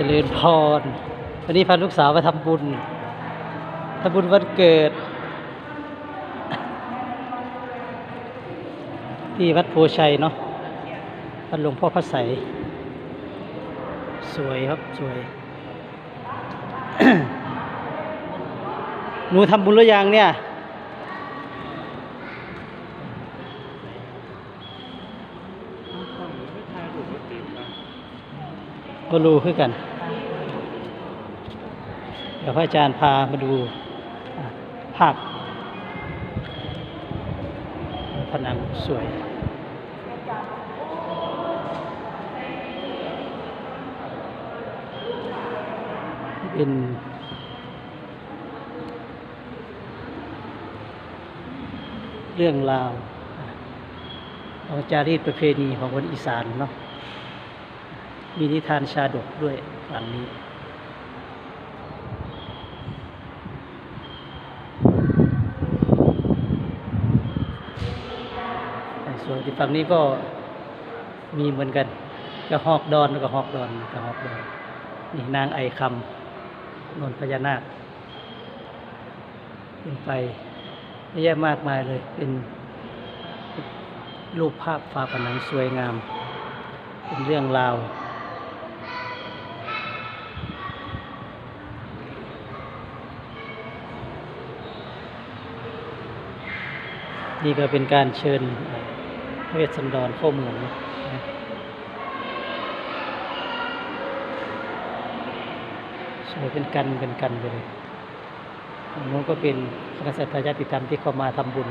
เจริญพร วันนี้พาลูกสาวมาทำบุญทำบุญวันเกิด ที่วัดโพชัยเนาะวัดหลวงพ่อพระไสสวยครับ สวย หนูทำบุญหรือยังเนี่ยก็รู้คือกัน เดี๋ยวพระอาจารย์พามาดูภาพผนังสวยเป็นเรื่องราวอะของจารีตประเพณีของคนอีสานเนาะมีนิทานชาดกด้วยฝั่งนี้ ส่วนที่ฝั่งนี้ก็มีเหมือนกันกระหอกดอนกระหอกดอนกระหอกดอนนี่นางไอคำนนพญานาคเป็นไปเยอะแยะมากมายเลย เป็นรูปภาพฝาผนังสวยงาม เป็นเรื่องราวนี่ก็เป็นการเชิญ เวสสันดรข้อมืองนะนะสวยเป็นกันเป็นกันไปเลยฝั่งโน้นก็เป็นคณะสัตยาติธรรมที่เข้ามาทำบุญ